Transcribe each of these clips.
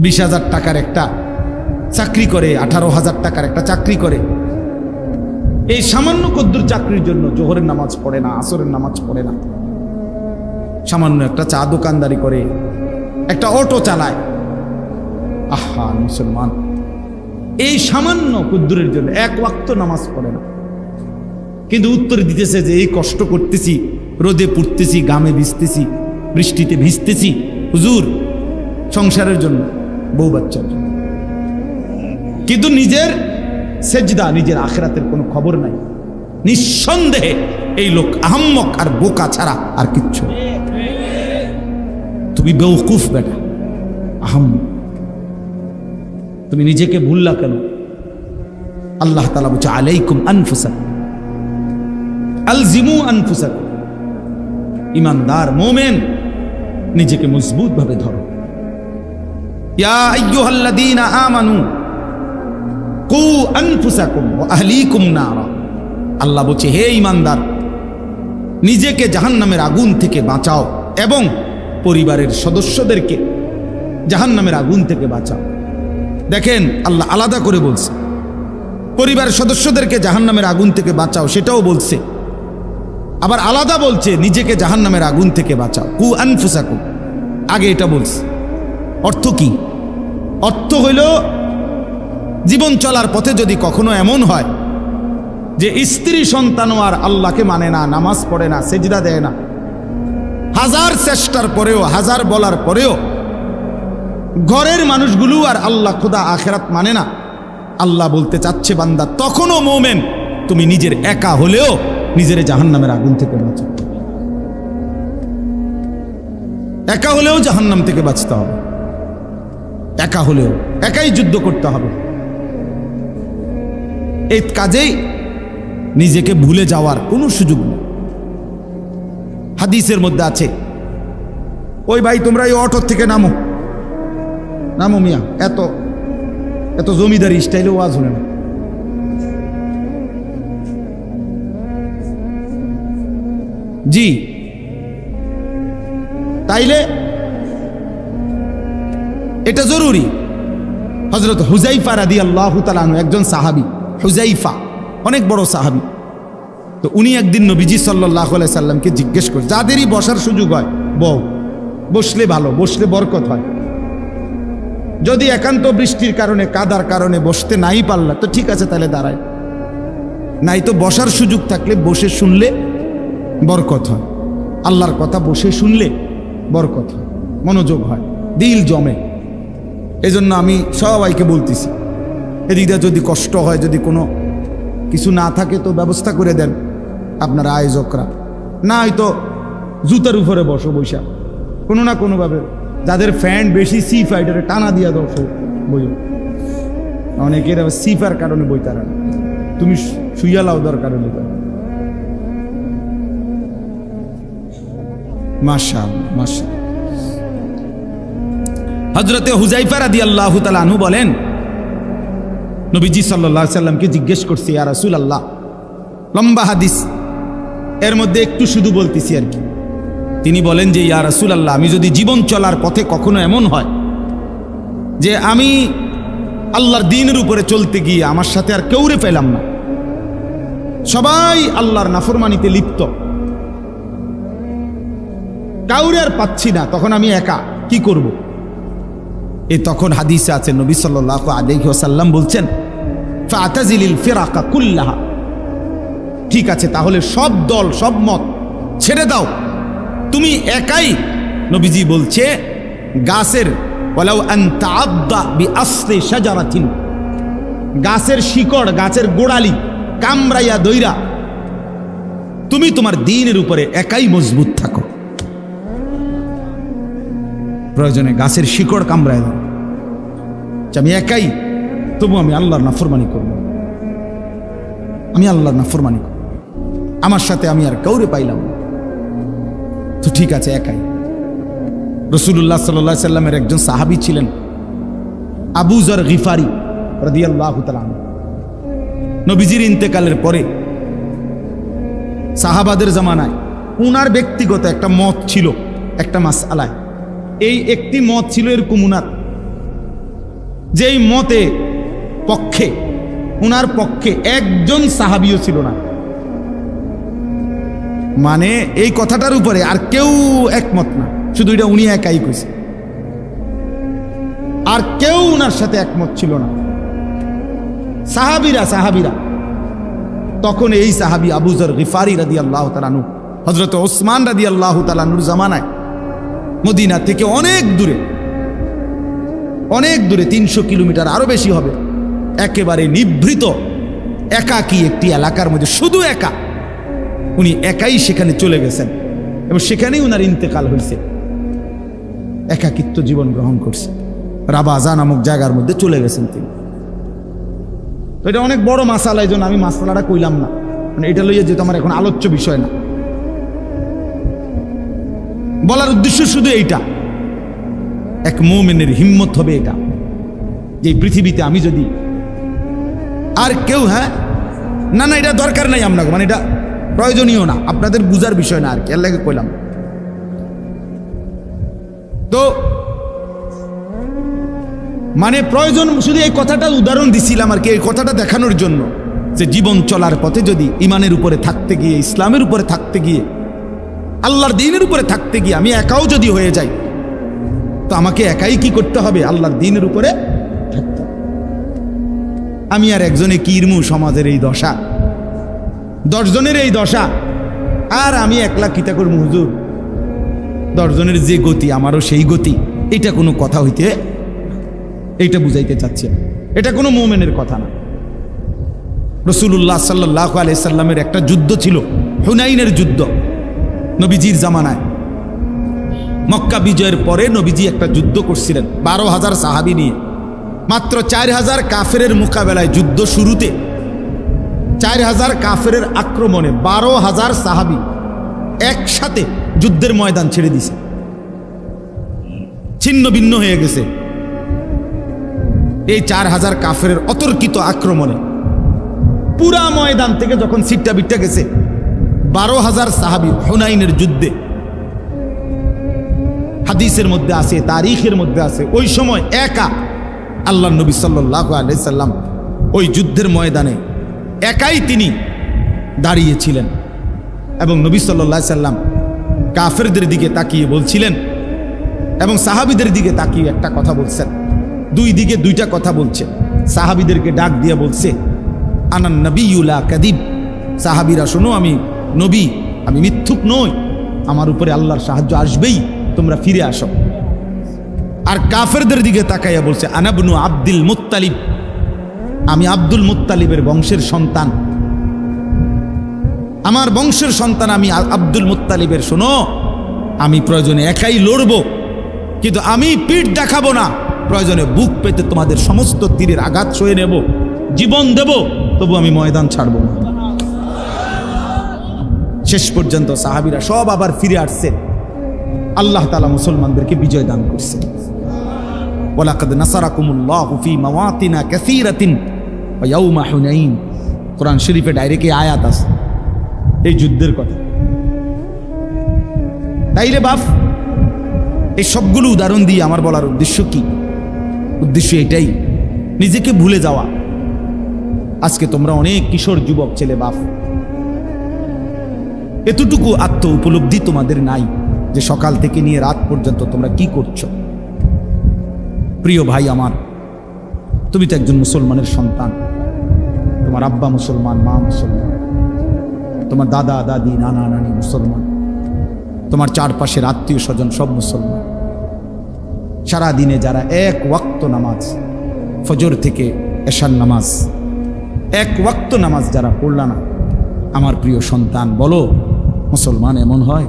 বিশ হাজার টাকার একটা চাকরি করে, আঠারো হাজার টাকার একটা চাকরি করে। এই সামান্য কদ্দুর চাকরির জন্য জোহরের নামাজ পড়ে না, আসরের নামাজ পড়ে না। সামান্য একটা চা দোকানদারি করে, একটা অটো চালায়। আহা, মুসলমান। এই সামান্য কুদ্দুরের জন্য এক ওয়াক্ত নামাজ পড়ে না। কিন্তু উত্তর দিতেছে যে এই কষ্ট করতেছি, রোদে পুড়তেছি গামে ভিজতেছি, বৃষ্টিতে ভিজতেছি। হুজুর, সংসারের জন্য। বউ বাচ্চার। কিন্তু নিজের সেজদা, নিজের আখেরাতের কোনো খবর নাই। নিঃসন্দেহে এই লোক আহম্মক আর বোকা ছাড়া আর কিচ্ছু তুমি বেউকুফ বেটা আহম তুমি নিজেকে ভুললা কেন? আল্লাহ তালা বলছে, আলাইকুম আনফুসা আলজিমু আনফুসা ইমানদার মোমেন, নিজেকে মজবুত ভাবে ধরো। ইয়া কু আল্লাহ বলছে, হে ইমানদার নিজেকে জাহান্নামের আগুন থেকে বাঁচাও এবং পরিবারের সদস্যদেরকে জাহান্নামের আগুন থেকে বাঁচাও। দেখেন, আল্লাহ আলাদা করে বলছে, পরিবারের সদস্যদেরকে জাহান্নামের আগুন থেকে বাঁচাও, সেটাও বলছে। আবার আলাদা বলছে, নিজেকে জাহান্নামের আগুন থেকে বাঁচাও। কু আনফুসাকু আগে এটা বলছে। অর্থ কি? অর্থ হইল, জীবন চলার পথে যদি কখনো এমন হয় যে স্ত্রী সন্তানও আর আল্লাহকে মানে না, নামাজ পড়ে না, সেজদা দেয় না, হাজার চেষ্টার পরেও, হাজার বলার পরেও ঘরের মানুষগুলো আর আল্লাহ খোদা আখেরাত মানে না, আল্লাহ বলতে চাচ্ছে বান্দা, তখনও মোমেন, তুমি নিজের একা হলেও নিজের জাহান্নামের আগুন থেকে বাঁচো। একা হলেও জাহান্নাম থেকে বাঁচতে হবে। একা হলেও, একাই যুদ্ধ করতে হবে। এই কাজেই নিজেকে ভুলে যাওয়ার কোনো সুযোগ নেই। হাদিসের মধ্যে আছে, ওই ভাই, তোমরা এই অটোর থেকে নামো। নামো মিয়া, এত এত জমিদারি স্টাইলে ওয়াজ হলে না। জি, তাইলে এটা জরুরি। হজরত হুজাইফা রাদি আল্লাহ তালানু একজন সাহাবি হুজাইফা অনেক বড় সাহাবি। তো উনি একদিন নবীজি সাল্লাহ সাল্লামকে জিজ্ঞেস করে, যাদেরই বসার সুযোগ হয়, বউ, বসলে ভালো, বসলে বরকত হয়। যদি একান্ত বৃষ্টির কারণে, কাদার কারণে বসতে নাই পারলা, তো ঠিক আছে, তাহলে দাঁড়ায়। নাই তো বসার সুযোগ থাকলে বসে শুনলে বরকত হয়। আল্লাহর কথা বসে শুনলে বরকত হয়, মনোযোগ হয়, দিল জমে। এজন্য আমি সবাইকে বলতেছি এদিকটা যদি কষ্ট হয়, যদি কোনো কিছু না থাকে, তো ব্যবস্থা করে দেন আপনারা আয়োজকরা। না হয়তো জুতার উপরে বসো বৈশা কোনো না কোনোভাবে যাদের ফ্যান বেশি সি ফাইটারে টানা দিয়া সব বইও। অনেকের আবার সিফার কারণে বই তারা। তুমি শুইয়া লাও দরকার হলে তো। মাশা মাশা হজরতে হুজাইফা রাদি আল্লাহ আনহু বলেন, নবীজি সাল্লাহ সাল্লামকে জিজ্ঞেস করছি, ইয়া রাসূল আল্লাহ লম্বা হাদিস, এর মধ্যে একটু শুধু বলতেছি আর কি। তিনি বলেন যে, ইয়া রাসুল আল্লাহ আমি যদি জীবন চলার পথে কখনো এমন হয় যে আমি আল্লাহর দিনের উপরে চলতে গিয়ে আমার সাথে আর কেউরে পেলাম না। সবাই আল্লাহর নাফরমানিতে লিপ্ত। কাউরে আর পাচ্ছি না, তখন আমি একা, কি করব। এ তখন হাদিসে আছে, নবী সাল্লাহ আলাইহি ওয়াসাল্লাম বলছেন, ফাতাজিলিল ফিরাকা কুল্লাহা। ঠিক আছে, তাহলে সব দল, সব মত ছেড়ে দাও। তুমি একাই, নবীজি বলছে, গাছের গাছের শিকড়, গাছের গোড়ালি কামড়াইয়া দইরা, তুমি তোমার দিনের উপরে একাই মজবুত থাকো। প্রয়োজনে গাছের শিকড় কামড়ায় যে আমি একাই, তবু আমি আল্লাহর নাফরমানি করব। আমি আল্লাহর নাফরমানি করব। আমার সাথে আমি আর কাউরে পাইলাম। তো ঠিক আছে, একাই। রসুল্লাহ সাল্লাহ সাল্লামের একজন সাহাবি ছিলেন আবুজর গিফারি রদিয়াল্লাহ নবীজির ইন্তেকালের পরে সাহাবাদের জামানায় উনার ব্যক্তিগত একটা মত ছিল, একটা মাস আলায় এই একটি মত ছিল এরকম উনার যেই মতে পক্ষে, উনার পক্ষে একজন সাহাবিও ছিল না। মানে এই কথাটার উপরে আর কেউ একমত না। শুধু এটা উনি একাই কইছে। আর কেউ উনার সাথে একমত ছিল না। সাহাবিরা সাহাবিরা। তখন এই সাহাবি আবুজর গিফারি রাদি আল্লাহ তালানু হজরত ওসমান রাদি আল্লাহ তালানুর জামানায় মদিনা থেকে অনেক দূরে। অনেক দূরে, তিনশো কিলোমিটার, আরও বেশি হবে। একেবারে নিভৃত, একাকী একটি এলাকার মধ্যে, শুধু একা। উনি একাই সেখানে চলে গেছেন এবং সেখানেই উনার ইন্তেকাল হয়েছে। একাকিত্ব জীবন গ্রহণ করছে। রাবাজা নামক জায়গার মধ্যে চলে গেছেন তিনি। তো এটা অনেক বড় মাসালা, এই জন্য আমি মাসালাটা কইলাম না। মানে এটা লইয়া যেহেতু আমার এখন আলোচ্য বিষয় না। বলার উদ্দেশ্য শুধু এইটা। এক মোমেনের হিম্মত হবে এটা, যে পৃথিবীতে আমি যদি আর কেউ হ্যাঁ? না না, এটা দরকার নাই আপনাকে মানে এটা প্রয়োজনীয় না, আপনাদের বুঝার বিষয় না আর কি, আল্লাহকে কইলাম। তো মানে প্রয়োজন, শুধু এই কথাটা উদাহরণ দিছিলাম আর কি, এই কথাটা দেখানোর জন্য যে জীবন চলার পথে যদি ইমানের উপরে থাকতে গিয়ে, ইসলামের উপরে থাকতে গিয়ে আল্লাহর দিনের উপরে থাকতে গিয়ে আমি একাও যদি হয়ে যাই, তো আমাকে একাই কি করতে হবে? আল্লাহর দিনের উপরে থাকতে আমি আর একজনে কিরমু সমাজের এই দশা? দশজনের এই দশা? আর আমি একলা কিতা করব, হুজুর? দশজনের যে গতি, আমারও সেই গতি। এটা কোনো কথা হইতে এইটা বুঝাইতে চাচ্ছি এটা কোনো মোমেনের কথা না। রসুল্লাহ সাল্লাহ আলাইসাল্লামের একটা যুদ্ধ ছিল, হুনাইনের যুদ্ধ। নবীজির জামানায়। মক্কা বিজয়ের পরে নবীজি একটা যুদ্ধ করছিলেন, বারো হাজার সাহাবি নিয়ে। মাত্র চার হাজার কাফেরের মোকাবেলায় যুদ্ধ শুরুতে, চার হাজার কাফেরের আক্রমণে বারো হাজার সাহাবি একসাথে যুদ্ধের ময়দান ছেড়ে দিছে। ছিন্ন ভিন্ন হয়ে গেছে। এই চার হাজার কাফের অতর্কিত আক্রমণে পুরা ময়দান থেকে যখন সিটটা বিটটা গেছে বারো হাজার সাহাবি হুনাইনের যুদ্ধে। হাদিসের মধ্যে আছে, তারিখের মধ্যে আছে। ওই সময় একা আল্লাহ নবী সাল্লাহ আলাইসাল্লাম ওই যুদ্ধের ময়দানে একাই তিনি দাঁড়িয়েছিলেন এবং নবী সাল্লাহ সাল্লাম কাফেরদের দিকে তাকিয়ে বলছিলেন এবং সাহাবিদের দিকে তাকিয়ে একটা কথা বলছেন। দুই দিকে দুইটা কথা বলছে। সাহাবিদেরকে ডাক দিয়ে বলছে, আনান নবীলা কাদিব। সাহাবিরা, শোনো, আমি নবী, আমি মিথ্যুক নই। আমার উপরে আল্লাহর সাহায্য আসবেই, তোমরা ফিরে আসো। আর কাফেরদের দিকে তাকাইয়া বলছে, আনাবনু আব্দুল মুত্তালিব। আমি আব্দুল মুত্তালিবের বংশের সন্তান। আমার বংশের সন্তান আমি আব্দুল মুত্তালিবের, শোনো। আমি প্রয়োজনে একাই লড়বো, কিন্তু আমি পিঠ দেখাবো না। প্রয়োজনে বুক পেতে তোমাদের সমস্ত তীরের আঘাত সয়ে নেব, জীবন দেব, তবু আমি ময়দান ছাড়ব না। শেষ পর্যন্ত সাহাবিরা সব আবার ফিরে আসছে। আল্লাহ তালা মুসলমানদেরকে বিজয় দান করছে। ওলাকাদ নাসারাকুমুল্লাহু ফি মাওয়াতিনা কাসীরাতিন ওয়া ইয়াউমা হুনাইন। কোরআন শরীফে ডাইরেক্ট আয়াত আছে। এই যুদ্ধের কথা। তাইলে বাপ, এই সবগুলো উদাহরণ দিয়ে আমার বলার উদ্দেশ্য কি? উদ্দেশ্য এটাই, নিজেকে ভুলে যাওয়া। আজকে তোমরা অনেক কিশোর যুবক ছেলে বাপ এতটুকু আত্ম উপলব্ধি তোমাদের নাই যে সকাল থেকে নিয়ে রাত পর্যন্ত তোমরা কি করছ? প্রিয় ভাই আমার, তুমি তো একজন মুসলমানের সন্তান। তোমার আব্বা মুসলমান, মা মুসলমান। তোমার দাদা, দাদি, নানা, নানি মুসলমান। তোমার চারপাশের আত্মীয় স্বজন সব মুসলমান। সারা দিনে যারা এক ওয়াক্ত নামাজ, ফজর থেকে এশার নামাজ, এক ওয়াক্ত নামাজ যারা পড়লা না আমার প্রিয় সন্তান, বলো, মুসলমান এমন হয়?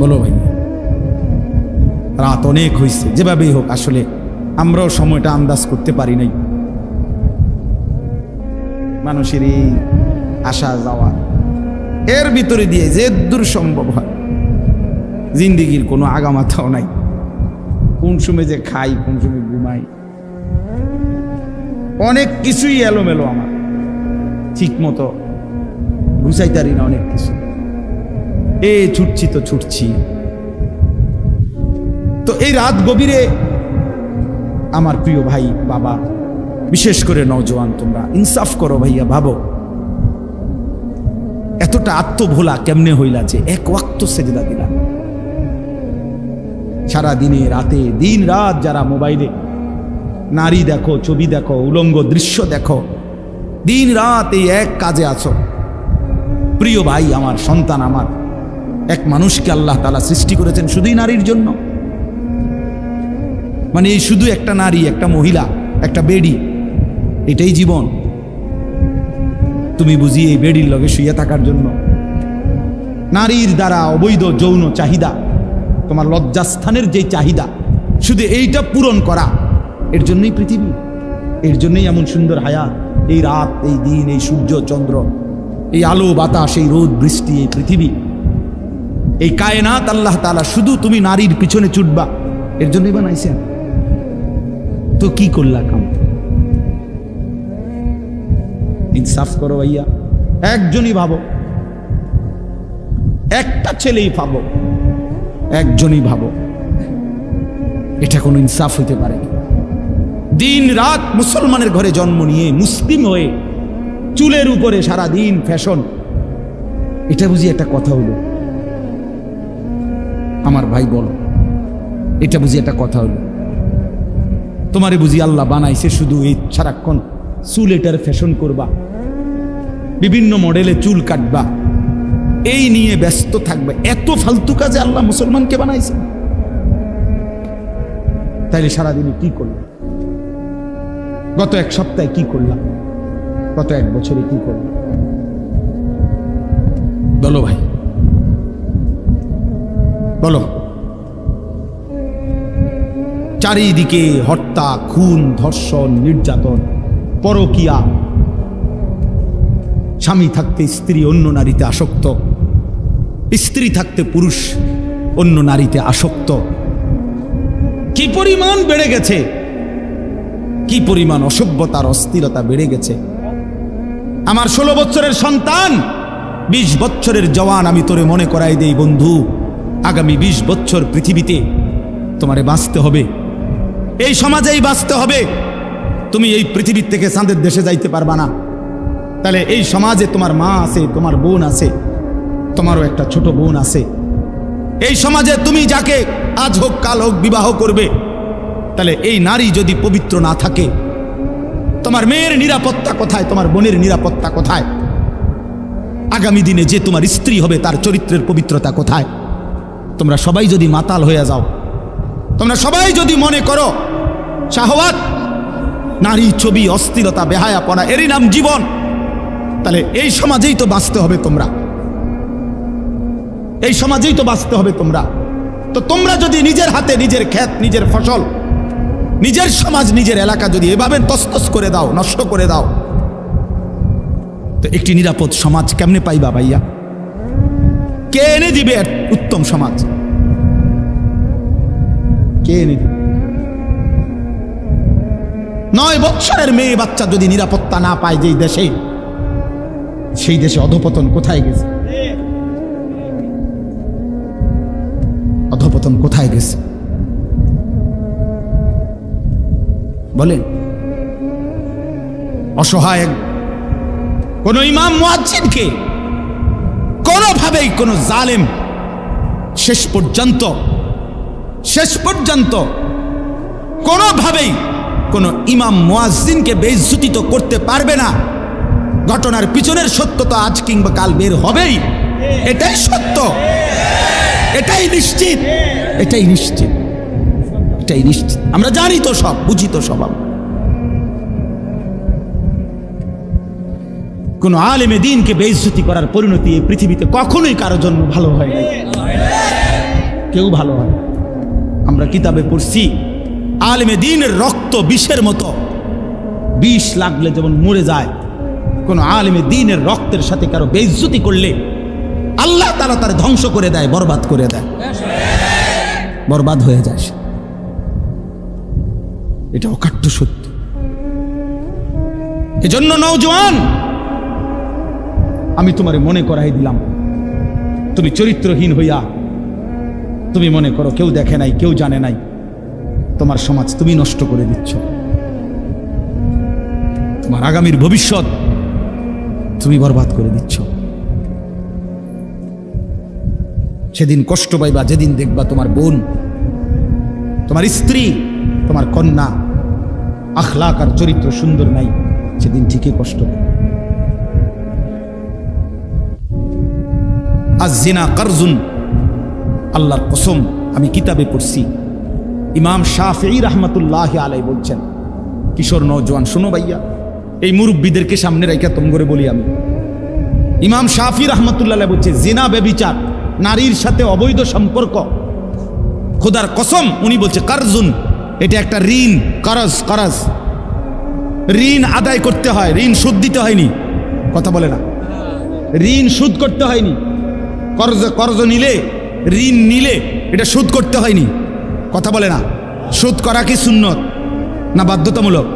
বলো ভাই রাত অনেক হয়েছে যেভাবেই হোক আসলে আমরাও সময়টা আন্দাজ করতে পারি নাই। মানুষের এই আসা যাওয়া, এর ভিতরে দিয়ে যে দূর সম্ভব হয়, জিন্দিগির কোনো আগামাথাও নাই। কোন সময় যে খাই, কোন সময় অনেক কিছুই এলোমেলো আমার। ঠিক মতো গুছাইতারি না অনেক কিছু। এ ছুটছি তো ছুটছি। তো এই রাত গভীরে আমার প্রিয় ভাই, বাবা, বিশেষ করে নওজোয়ান, তোমরা ইনসাফ করো ভাইয়া, ভাবো। এতটা আত্মভোলা কেমনে হইলা যে এক ওয়াক্ত সেজদা দিলা সারা দিনে রাতে, দিন, রাত যারা মোবাইলে নারী দেখো, ছবি দেখো, উলঙ্গ দৃশ্য দেখো। দিন রাত এই এক কাজে আছো। প্রিয় ভাই, আমার সন্তান আমার, এক মানুষকে আল্লাহ তালা সৃষ্টি করেছেন শুধুই নারীর জন্য। মানে এই শুধু একটা নারী, একটা মহিলা, একটা বেডি, এটাই জীবন। তুমি বুঝি এই বেডির লগে শুয়ে থাকার জন্য। নারীর দ্বারা অবৈধ যৌন চাহিদা, তোমার লজ্জাস্থানের যে চাহিদা, শুধু এইটা পূরণ করা। এর জন্যই পৃথিবী, এর জন্যই এমন সুন্দর হায়াত। এই রাত, এই দিন, এই সূর্য, চন্দ্র, এই আলো, বাতাস, এই রোদ, বৃষ্টি, এই পৃথিবী। এই কায়নাত আল্লাহ তাআলা শুধু তুমি নারীর পিছনে ছুটবা। এর জন্যই বানাইছেন। তো কি করলা কাম? ইনসাফ করো ভাইয়া। একজনই ভাবো। একটা ছেলেই ভাবো। একজনই ভাবো। এটা কোনো ইনসাফ হইতে পারে। দিন রাত মুসলমানের ঘরে জন্ম নিয়ে মুসলিম হয়ে চুলের উপরে সারা দিন ফ্যাশন। এটা বুঝি একটা কথা হলো। আমার ভাই বলো, এটা বুঝি একটা কথা হলো। তোমারে বুঝি আল্লাহ বানাইছে শুধু এই সারাক্ষণ চুল এটার ফ্যাশন করবা, বিভিন্ন মডেলে চুল কাটবা, এই নিয়ে ব্যস্ত থাকবে। এত ফালতু কাজে আল্লাহ মুসলমানকে বানাইছে। তাইলে সারাদিনে কি করলাম গত এক সপ্তাহে কি করলাম? গত এক বছরে কি করলাম? বলো ভাই। বলো। চারিদিকে হত্যা, খুন, ধর্ষণ, নির্যাতন, পরকিয়া। স্বামী থাকতে স্ত্রী, অন্য নারীতে আসক্ত। স্ত্রী থাকতে পুরুষ, অন্য নারীতে আসক্ত। কি পরিমাণ বেড়ে গেছে? কি পরিমাণ অসভ্যতার অস্থিরতা বেড়ে গেছে? আমার ষোলো বছরের সন্তান, বিশ বছরের জওয়ান, আমি তোরে মনে করাই দেই, বন্ধু, আগামী বিশ বছর পৃথিবীতে তোমারে বাঁচতে হবে। এই সমাজেই বাঁচতে হবে। তুমি এই পৃথিবীর থেকে চাঁদের দেশে যাইতে পারবা না। তাহলে এই সমাজে তোমার মা আছে, তোমার বোন আছে, তোমারও একটা ছোট বোন আছে। এই সমাজে তুমি যাকে আজ হোক, কাল হোক, বিবাহ করবে তাহলে এই নারী যদি পবিত্র না থাকে, তোমার মেয়ের নিরাপত্তা কোথায়? তোমার বোনের নিরাপত্তা কোথায়? আগামী দিনে যে তোমার স্ত্রী হবে, তার চরিত্রের পবিত্রতা কোথায়? তোমরা সবাই যদি মাতাল হয়ে যাও, তোমরা সবাই যদি মনে করো, শাহওয়াত, নারী ছবি, অস্থিরতা, বেহায়াপনা, এরই নাম জীবন, তাহলে এই সমাজেই তো বাঁচতে হবে তোমরা। এই সমাজেই তো বাঁচতে হবে তোমরা। তো তোমরা যদি নিজের হাতে নিজের ক্ষেত, নিজের ফসল নিজের সমাজ, নিজের এলাকা যদি এভাবে তস্তস করে দাও, নষ্ট করে দাও, তো একটি নিরাপদ সমাজ কেমনে পাইবা ভাইয়া? কে এনে দিবে উত্তম সমাজ? কে এনে দিবে? নয় বৎসরের মেয়ে বাচ্চা যদি নিরাপত্তা না পায় যেই দেশে, সেই দেশে অধপতন কোথায় গেছে? অধপতন কোথায় গেছে? বলেন। অসহায় কোন ইমাম মুয়াজ্জিনকে কোনোভাবেই কোন জালেম শেষ পর্যন্ত শেষ পর্যন্ত কোনোভাবেই কোন ইমাম মুয়াজ্জিনকে বেইজ্জতিত করতে পারবে না। ঘটনার পিছনের সত্য তো আজ কিংবা কাল বের হবেই। এটাই সত্য। এটাই নিশ্চিত। এটাই নিশ্চিত। এটাই নিশ্চিত। আমরা জানি তো সব, বুঝি তো সব। কোন আলেমে দিনকে বেইজ্জতি করার পরিণতি এই পৃথিবীতে কখনোই কারও জন্য ভালো হয় না কেউ ভালো হয় আমরা কিতাবে পড়ছি, আলেমে দিনের রক্ত বিষের মতো। বিষ লাগলে যেমন মরে যায়, কোন আলেমে দিনের রক্তের সাথে কারও বেইজ্জতি করলে আল্লাহ তারা তার ধ্বংস করে দেয়, বরবাদ করে দেয়। বরবাদ হয়ে যায়। এটা অকাট্য সত্য। এজন্য নৌজওয়ান আমি তোমারে মনে করাই দিলাম। তুমি চরিত্রহীন হইয়া। তুমি মনে করো কেউ দেখে নাই, কেউ জানে নাই। তোমার সমাজ তুমি নষ্ট করে দিচ্ছ। তোমার আগামীর ভবিষ্যৎ তুমি বরবাদ করে দিচ্ছ। সেদিন কষ্ট পাইবা, যেদিন দেখবা তোমার বোন, তোমার স্ত্রী, তোমার কন্যা আখলাক আর চরিত্র সুন্দর নাই, সেদিন ঠিকই কষ্ট আজ জিনা কারজুন, আল্লাহর কসম, আমি কিতাবে পড়ছি। ইমাম শাফি রহমতুল্লাহ আলাই বলছেন, কিশোর নৌজওয়ান শোনো ভাইয়া, এই মুরব্বীদেরকে সামনে রেখে তোম করে বলি আমি। ইমাম শাফি রহমতুল্লাহ বলছে, জিনা বেবিচার, নারীর সাথে অবৈধ সম্পর্ক, খোদার কসম, উনি বলছে, কারজুন এটা একটা ঋণ করজ করজ ঋণ আদায় করতে হয়, ঋণ সুদ দিতে হয়নি। কথা বলে না। ঋণ সুদ করতে হয়নি। কর্জ কর্জ নিলে, ঋণ নিলে এটা সুদ করতে হয়নি। কথা বলে না। সুদ করা কি সুন্নত? না বাধ্যতামূলক?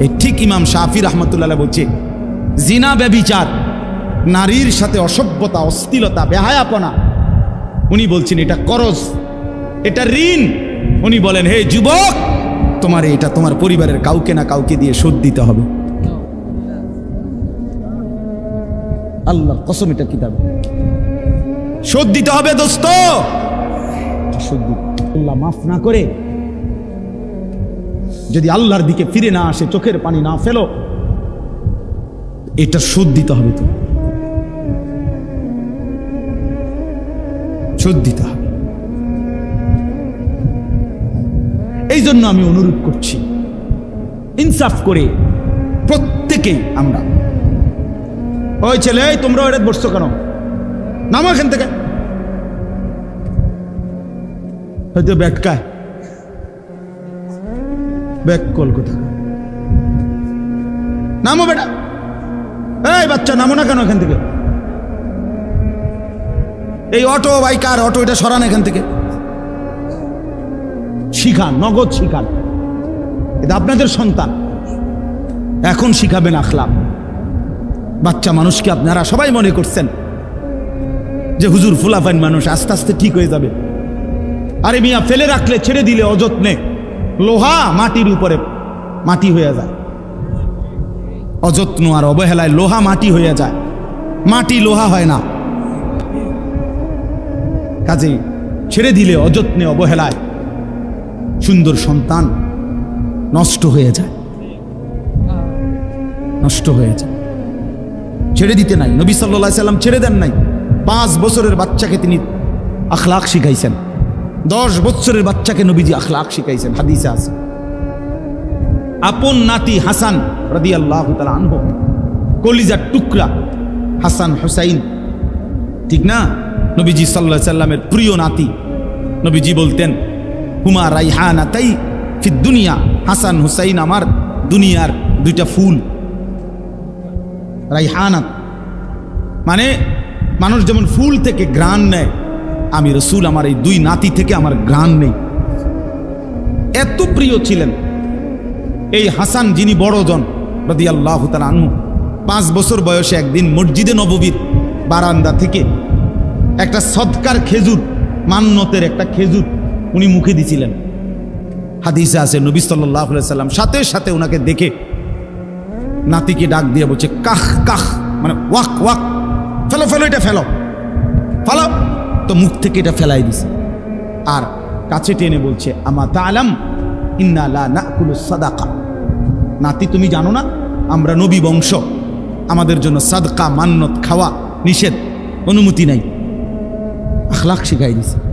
এই ঠিক ইমাম শাফি রহমতুল্লাহ বলছে, জিনা, ব্যবিচার, নারীর সাথে অসভ্যতা অস্থিলতা বেহায়াপনা। উনি বলছেন, এটা করজ এটা ঋণ। উনি বলেন, হে যুবক, তোমার এটা তোমার পরিবারের কাউকে না কাউকে দিয়ে শোধ দিতে হবে। আল্লাহ, কসম এটা কিতাব শোধ দিতে হবে দোস্ত। আল্লাহ মাফ না করে যদি আল্লাহর দিকে ফিরে না আসে, চোখের পানি না ফেলো, এটা শোধ দিতে হবে তো। দিতে এই জন্য আমি অনুরোধ করছি। ইনসাফ করে প্রত্যেকেই আমরা। ওই ছেলে তোমরা ওটা বসছো কেন? নামো এখান থেকে। হয়তো ব্যাটকায় ব্যাক কলকাতা নামো বেটা। এই বাচ্চা, নামো না কেন এখান থেকে? এই অটো বাইকার অটো, এটা সরান এখান থেকে। শিখান, নগদ শিখান। এটা আপনাদের সন্তান। এখন শিখাবেন আখলাম বাচ্চা মানুষকে আপনারা সবাই মনে করছেন যে হুজুর ফুলাফাইন মানুষ আস্তে আস্তে ঠিক হয়ে যাবে। আরে মিয়া, ফেলে রাখলে ছেড়ে দিলে অযত্নে। লোহা মাটির উপরে মাটি হয়ে যায়। অযত্ন আর অবহেলায় লোহা মাটি হয়ে যায়। মাটি লোহা হয় না। কাজে ছেড়ে দিলে অযত্নে, অবহেলায়। সুন্দর সন্তান নষ্ট হয়ে যায়। নষ্ট হয়ে যায়। ছেড়ে দিতে নাই। নবী সাল্লা সাল্লাম ছেড়ে দেন নাই। পাঁচ বছরের বাচ্চাকে তিনি আখলাক শিখাইছেন। দশ বছরের বাচ্চাকে নবীজি আখলাক শিখাইছেন। হাদিসে আছে। আপন নাতি হাসান রাদি আল্লাহ আনহ, কলিজার টুকরা হাসান হুসাইন। ঠিক না? নবীজি সাল্লাহ সাল্লামের প্রিয় নাতি। নবীজি বলতেন হুমা রাইহানা তাই ফির দুনিয়া, হাসান হুসাইন আমার দুনিয়ার দুইটা ফুল। রাইহানাত মানে মানুষ যেমন ফুল থেকে গ্রান নেয়, আমি রসুল আমার এই দুই নাতি থেকে আমার গ্রান নেই। এত প্রিয় ছিলেন এই হাসান যিনি বড়জন রদি আল্লাহ আনহু। পাঁচ বছর বয়সে একদিন মসজিদে নববীর বারান্দা থেকে একটা সৎকার খেজুর মান্যতের একটা খেজুর উনি মুখে দিছিলেন। হাদিসে আছে, নবী সাল্লাম সাথে সাথে ওনাকে দেখে নাতিকে ডাক দিয়ে বলছে, কাহ কাহ। মানে ওয়াক ওয়াক। ফেলো ফেলো, এটা ফেলো। ফেলো। তো মুখ থেকে এটা ফেলাই দিছে। আর কাছে টেনে বলছে, আমা তালাম ইন্না লা নাকুলু সাদাকা। নাতি, তুমি জানো না, আমরা নবী বংশ। আমাদের জন্য সাদকা, মান্নত, খাওয়া নিষেধ, অনুমতি নাই। আখলাখ শিখাই দিছে।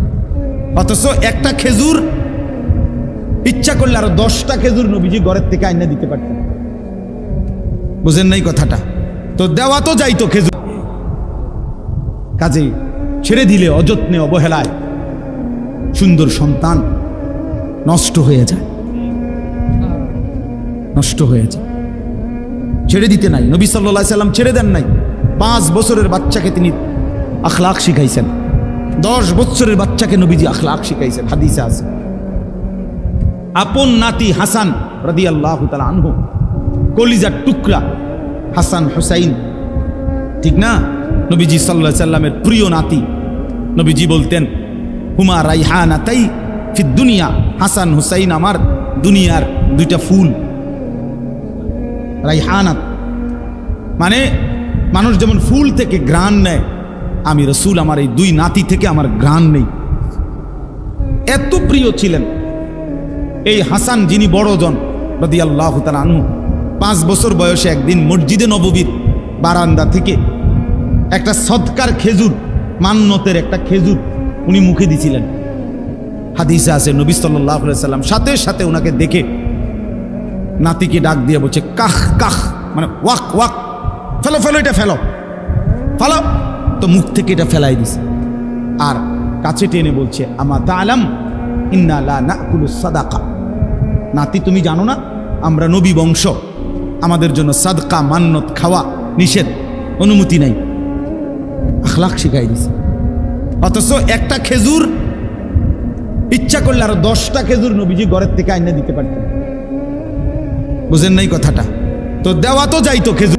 অথচ একটা খেজুর ইচ্ছা করলে আরও দশটা খেজুর নবীজি ঘরের থেকে আইনা দিতে পারতেন। বুঝেন নাই কথাটা? তো দেওয়া তো যাইতো খেজুর। কাজে ছেড়ে দিলে অযত্নে অবহেলায় সুন্দর সন্তান নষ্ট হয়ে যায়। নষ্ট হয়ে যায়। ছেড়ে দিতে নাই। নবী সাল্লা সাল্লাম ছেড়ে দেন নাই। পাঁচ বছরের বাচ্চাকে তিনি আখলাখ শিখাইছেন। দশ বছরের বাচ্চাকে নবীজি আখলাখ শিখাইছেন, হাদিসে আছে। আপন নাতি হাসান রাদি আল্লাহ আনহু, কলিজার টুকরা হাসান হুসাইন। ঠিক না? নবীজি সাল্লাহ সাল্লামের প্রিয় নাতি। নবীজি বলতেন, হুমা রাইহানা তাই ফির দুনিয়া, হাসান হুসাইন আমার দুনিয়ার দুইটা ফুল। রাইহানাত মানে মানুষ যেমন ফুল থেকে গ্রান নেয় আমি রসুল আমার এই দুই নাতি থেকে আমার গ্রান নেই। এত প্রিয় ছিলেন। এই হাসান যিনি বড়জন রদি আল্লাহ আনু পাঁচ বছর বয়সে একদিন মসজিদে নববীর বারান্দা থেকে একটা সৎকার খেজুর, মান্যতের একটা খেজুর উনি মুখে দিছিলেন। হাদিসে আছে, নবী সাল্লাহ সাল্লাম সাথে সাথে ওনাকে দেখে নাতিকে ডাক দিয়ে বলছে, কাহ কাহ। মানে ওয়াক ওয়াক। ফেলো ফেলো, এটা ফেলো। ফেলো। তো মুখ থেকে এটা ফেলাই দিছে। আর কাছে টেনে বলছে, আমা তালাম সাদাকা। নাতি, তুমি জানো না, আমরা নবী বংশ। আমাদের জন্য সাদকা, মান্নত, খাওয়া, নিষেধ, অনুমতি নাই। আখলাখ শিখাই দিছে। অথচ একটা খেজুর, ইচ্ছা করলে আরও দশটা খেজুর নবীজি ঘরের থেকে আইনে দিতে পারতেন। বুঝেন নাই কথাটা? তো দেওয়া তো যাইতো খেজুর।